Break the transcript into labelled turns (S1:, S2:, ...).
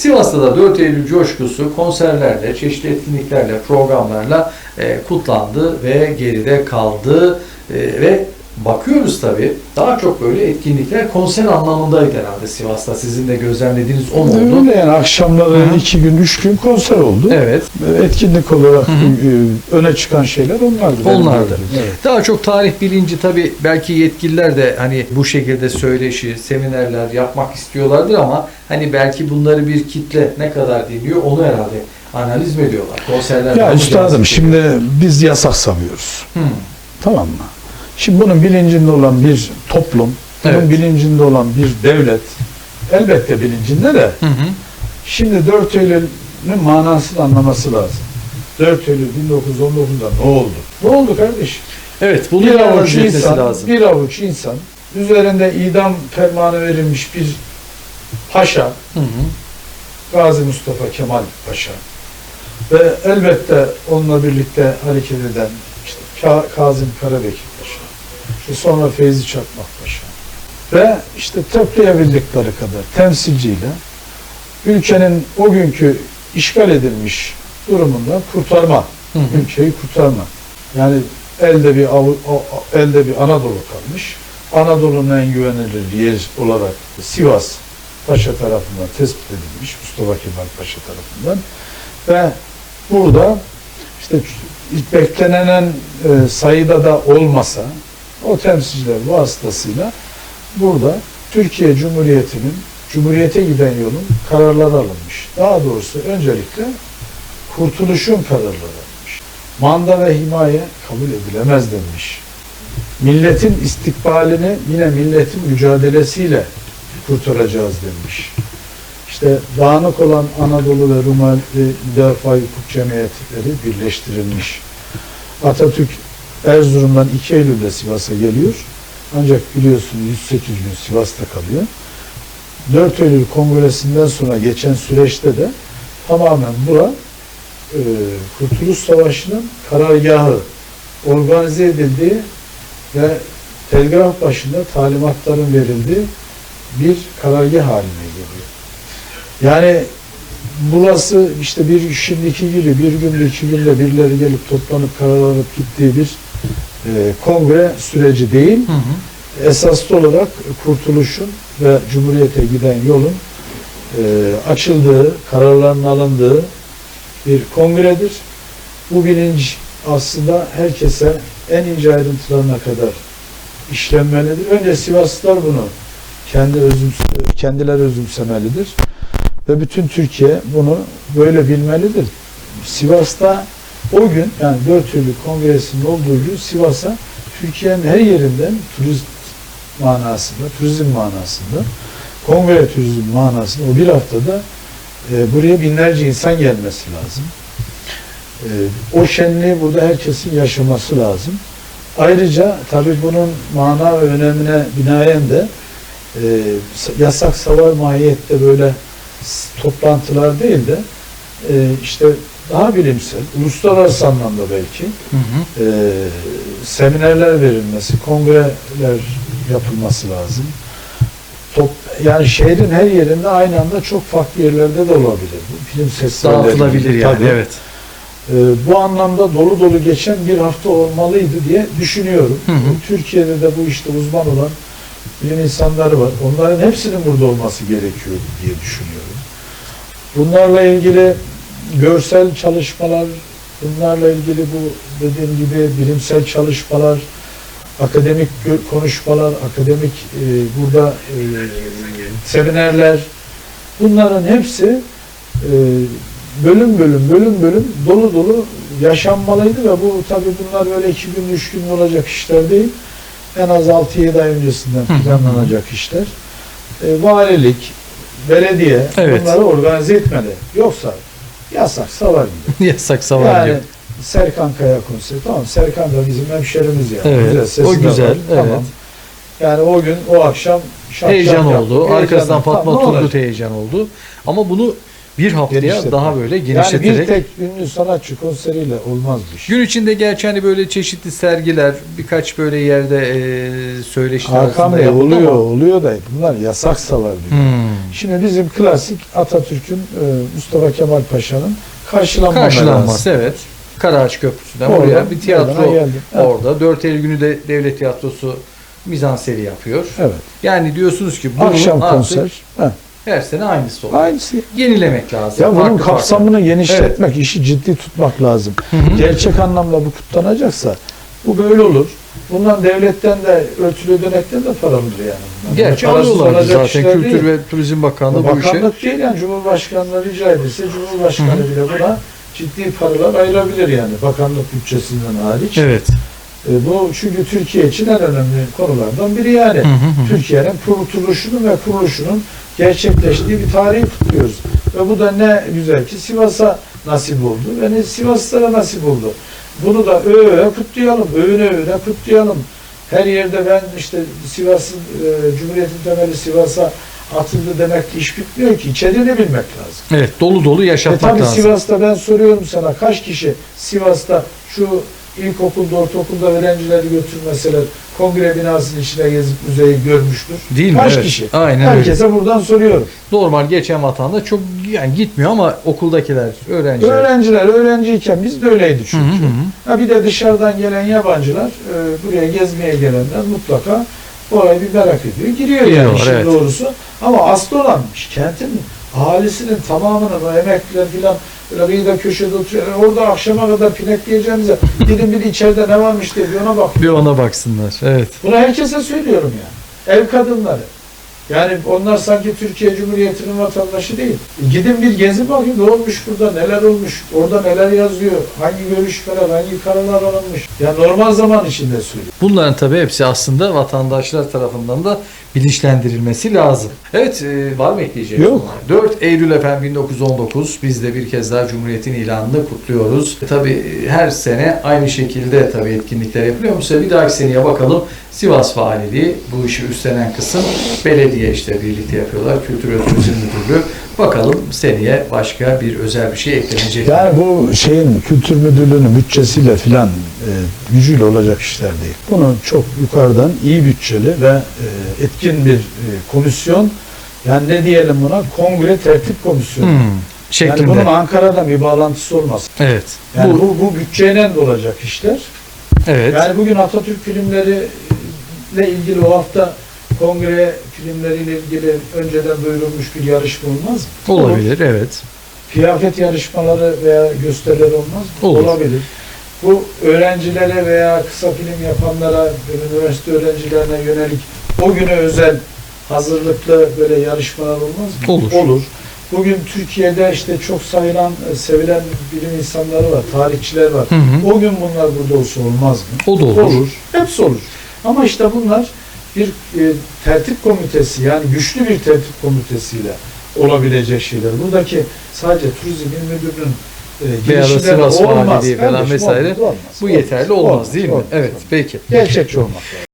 S1: Sivas'ta da 4 Eylül coşkusu konserlerle, çeşitli etkinliklerle, programlarla e, kutlandı ve geride kaldı E, ve bakıyoruz tabii daha çok böyle etkinlikler konser anlamındaydı herhalde Sivas'ta. Sizin de gözlemlediğiniz o mu oldu?
S2: Öyle yani akşamları
S1: Hı hı.
S2: iki gün, üç gün konser oldu.
S1: Evet.
S2: Etkinlik olarak
S1: Hı hı.
S2: e, öne çıkan şeyler onlardı.
S1: Onlardı.
S2: Evet.
S1: Daha çok tarih bilinci tabii belki yetkililer de hani bu şekilde söyleşi, seminerler yapmak istiyorlardır ama hani belki bunları bir kitle ne kadar dinliyor onu herhalde analiz mi ediyorlar? Konserler
S2: Ya üstadım şimdi biz yasakslamıyoruz.
S1: geliyor. Hı.
S2: Tamam mı? Şimdi bunun bilincinde olan bir toplum, bunun
S1: Evet.
S2: bilincinde olan bir devlet elbette bilincinde de
S1: Hı hı.
S2: şimdi 4 Eylül'ün manasını anlaması lazım. 4 Eylül 1919'da ne oldu? Ne oldu kardeşim?
S1: Evet, bunu
S2: bir avuç insan,
S1: lazım.
S2: bir avuç insan üzerinde idam fermanı verilmiş bir paşa,
S1: Hı hı.
S2: Gazi Mustafa Kemal Paşa ve elbette onunla birlikte hareket eden işte Ka- Kazım Karabekir sonra Feyzi Çakmak Paşa ve işte toplayabildikleri kadar temsilciyle ülkenin o günkü işgal edilmiş durumundan kurtarma,
S1: Hı hı.
S2: ülkeyi kurtarma. Yani elde bir Av- elde bir Anadolu kalmış. Anadolu'nun en güvenilir yer olarak Sivas Paşa tarafından tespit edilmiş. Mustafa Kemal Paşa tarafından. Ve burada işte beklenen e, sayıda da olmasa o temsilciler vasıtasıyla burada Türkiye Cumhuriyeti'nin Cumhuriyete giden yolun kararları alınmış. Daha doğrusu öncelikle kurtuluşun kararları alınmış. Manda ve himaye kabul edilemez denmiş. Milletin istikbalini yine milletin mücadelesiyle kurtaracağız denmiş. İşte dağınık olan Anadolu ve Rumeli Müdafaa Hukuk Cemiyetleri birleştirilmiş. Atatürk Erzurum'dan 2 Eylül'de Sivas'a geliyor. Ancak biliyorsunuz 108 gün Sivas'ta kalıyor. 4 Eylül Kongresi'nden sonra geçen süreçte de tamamen bura e, Kurtuluş Savaşı'nın karargahı organize edildiği ve telgraf başında talimatların verildiği bir karargah haline geliyor. Yani burası işte bir şimdiki gibi bir günde iki günde birileri gelip toplanıp karar alıp gittiği bir e, kongre süreci değil.
S1: Hı hı.
S2: Esaslı olarak kurtuluşun ve Cumhuriyete giden yolun e, açıldığı, kararların alındığı bir kongredir. Bu bilinç aslında herkese en ince ayrıntılarına kadar işlenmelidir. Önce Sivaslılar bunu kendi özüm, kendileri özümsemelidir. Ve bütün Türkiye bunu böyle bilmelidir. Sivas'ta o gün yani 4 Eylül Kongresi'nin olduğu gün Sivas'a Türkiye'nin her yerinden turist manasında, turizm manasında, kongre turizm manasında o bir haftada e, buraya binlerce insan gelmesi lazım. E, o şenliği burada herkesin yaşaması lazım. Ayrıca tabii bunun mana ve önemine binaen de e, yasak savar mahiyette böyle toplantılar değil de e, işte daha bilimsel, uluslararası anlamda belki
S1: Hı hı.
S2: e, seminerler verilmesi, kongreler yapılması lazım. Top, yani şehrin her yerinde aynı anda çok farklı yerlerde de olabilir. Bu film sesleri
S1: Dağıtılabilir yani.
S2: Tabii.
S1: Evet.
S2: E, bu anlamda dolu dolu geçen bir hafta olmalıydı diye düşünüyorum.
S1: Hı hı.
S2: Türkiye'de de bu işte uzman olan bilim insanları var. Onların hepsinin burada olması gerekiyor diye düşünüyorum. Bunlarla ilgili görsel çalışmalar, bunlarla ilgili bu dediğim gibi bilimsel çalışmalar, akademik konuşmalar, akademik e, burada e, seminerler, bunların hepsi e, bölüm bölüm bölüm bölüm dolu dolu yaşanmalıydı ve bu tabii bunlar böyle iki gün üç gün olacak işler değil. En az 6-7 ay öncesinden planlanacak işler. E, valilik, belediye
S1: Evet.
S2: bunları organize etmeli. Yoksa yasak gibi.
S1: Yasak savar
S2: Yani
S1: diyor.
S2: Serkan Kaya konseri. Tamam Serkan da bizim hemşerimiz yani.
S1: Evet,
S2: sesi
S1: o güzel,
S2: var.
S1: evet.
S2: Tamam. Yani o gün o akşam şak
S1: Heyecan
S2: şak
S1: oldu.
S2: yaptık.
S1: Arkasından. Fatma
S2: Tamam,
S1: Turgut heyecan oldu. Ama bunu bir haftaya daha böyle
S2: Yani bir
S1: genişleterek
S2: tek ünlü sanatçı konseriyle olmaz bu iş.
S1: Gün içinde gerçi hani böyle çeşitli sergiler birkaç böyle yerde e, söyleşiler
S2: Hakan Bey oluyor,
S1: ama-
S2: oluyor da bunlar yasaksalar bile.
S1: Hmm.
S2: Şimdi bizim klasik Atatürk'ün e, Mustafa Kemal Paşa'nın karşılanma
S1: Karşılanması evet. Karaağaç Köprüsü'nden
S2: Oradan
S1: oraya bir tiyatro
S2: geldi. Evet.
S1: orada. 4 Eylül günü de devlet tiyatrosu mizanseri yapıyor.
S2: Evet.
S1: Yani diyorsunuz ki bunu
S2: Akşam
S1: artık
S2: konser. Ha,
S1: her sene aynısı oluyor.
S2: Aynısı.
S1: Yenilemek lazım.
S2: Ya bunun
S1: Farklı farklı.
S2: kapsamını genişletmek, işi ciddi tutmak lazım.
S1: Hı hı.
S2: Gerçek anlamda bu kutlanacaksa bu böyle olur. Bundan devletten de örtülü ödenekten de para alır yani.
S1: Gerçi alıyorlar zaten Kültür
S2: değil.
S1: ve Turizm Bakanlığı bu işe.
S2: Bakanlık değil yani Cumhurbaşkanlığı rica edilse Cumhurbaşkanı
S1: Hı hı.
S2: bile buna ciddi paralar ayırabilir yani bakanlık bütçesinden hariç.
S1: Evet.
S2: E, bu çünkü Türkiye için en önemli konulardan biri yani. Türkiye'nin kurtuluşunun ve kuruluşunun gerçekleştiği bir tarihi kutluyoruz. Ve bu da ne güzel ki Sivas'a nasip oldu ve ne Sivaslılara nasip oldu. Bunu da öve kutlayalım, övüne övüne kutlayalım. Her yerde ben işte Sivas'ın, e, Cumhuriyet'in temeli Sivas'a atıldı demek ki iş bitmiyor ki. İçeriğini bilmek lazım.
S1: Evet dolu dolu
S2: E
S1: yaşatmak
S2: tabi
S1: lazım.
S2: Sivas'ta ben soruyorum sana kaç kişi Sivas'ta şu ilkokulda, ortaokulda öğrencileri götürmeseler kongre binasının içine gezip müzeyi görmüştür.
S1: Değil mi?
S2: Kaç
S1: evet.
S2: kişi?
S1: Aynen öyle.
S2: Herkese buradan soruyorum.
S1: Normal geçen vatanda çok yani gitmiyor ama okuldakiler, öğrenciler.
S2: Öğrenciler öğrenciyken biz de öyleydi çünkü.
S1: hı hı.
S2: Ha bir de dışarıdan gelen yabancılar e, buraya gezmeye gelenler mutlaka orayı bir merak ediyor. Giriyor yani
S1: Giriyorlar,
S2: işin
S1: evet.
S2: doğrusu. Ama aslı olanmış. Kentin ahalisinin tamamının o emekliler filan böyle kıyıda köşede oturuyor. Yani Orada akşama kadar pinekleyeceğimize gidin bir içeride ne varmış diye bir ona bak.
S1: Bir ona baksınlar. Evet.
S2: Bunu herkese söylüyorum yani. Ev kadınları. Yani onlar sanki Türkiye Cumhuriyeti'nin vatandaşı değil. Gidin bir gezi bakın ne olmuş burada, neler olmuş, orada neler yazıyor, hangi görüşmeler, hangi kararlar alınmış. Ya normal zaman içinde söylüyorum.
S1: Bunların tabii hepsi aslında vatandaşlar tarafından da bilinçlendirilmesi lazım. Evet, e, var mı ekleyeceğiniz?
S2: Yok.
S1: 4 Eylül efendim 1919 biz de bir kez daha Cumhuriyet'in ilanını kutluyoruz. E, tabii e, her sene aynı şekilde tabii etkinlikler yapılıyor. Bu sene bir dahaki seneye bakalım Sivas Valiliği bu işi üstlenen kısım belediye işte birlikte yapıyorlar. Kültür ve Turizm Müdürlüğü. Bakalım seneye başka bir özel bir şey eklenecek. mi?
S2: Yani bu şeyin kültür müdürlüğünün bütçesiyle filan e, gücüyle olacak işler değil. Bunu çok yukarıdan iyi bütçeli ve e, etkin bir e, komisyon yani ne diyelim buna kongre tertip komisyonu.
S1: Hmm,
S2: Yani
S1: şeklinde.
S2: bunun Ankara'da bir bağlantısı olmaz.
S1: Evet.
S2: Yani
S1: bu,
S2: bu, bu bütçeyle de olacak işler.
S1: evet.
S2: Yani bugün Atatürk filmleri ile ilgili o hafta kongre filmleriyle ilgili önceden duyurulmuş bir yarışma olmaz mı? Olur.
S1: olabilir. Evet.
S2: Kıyafet yarışmaları veya gösteriler olmaz mı?
S1: Olur.
S2: Olabilir. Bu öğrencilere veya kısa film yapanlara, üniversite öğrencilerine yönelik o güne özel hazırlıklı böyle yarışmalar olmaz mı?
S1: Olur.
S2: Olur. Bugün Türkiye'de işte çok sayılan, e, sevilen bilim insanları var, tarihçiler var.
S1: Hı hı.
S2: O gün bunlar burada olsa olmaz mı?
S1: O da olur.
S2: Olur. Hepsi olur. Ama işte bunlar bir e, tertip komitesi yani güçlü bir tertip komitesiyle olabilecek şeyler. Buradaki sadece turizm müdürünün e, girişimleri
S1: Sivas
S2: olmaz.
S1: Valiliği falan vesaire.
S2: olmaz, olmaz,
S1: Bu
S2: olmaz.
S1: yeterli olmaz,
S2: Olmaz,
S1: değil mi?
S2: olmaz,
S1: evet.
S2: olmaz.
S1: Peki.
S2: Gerçekçi olmak lazım.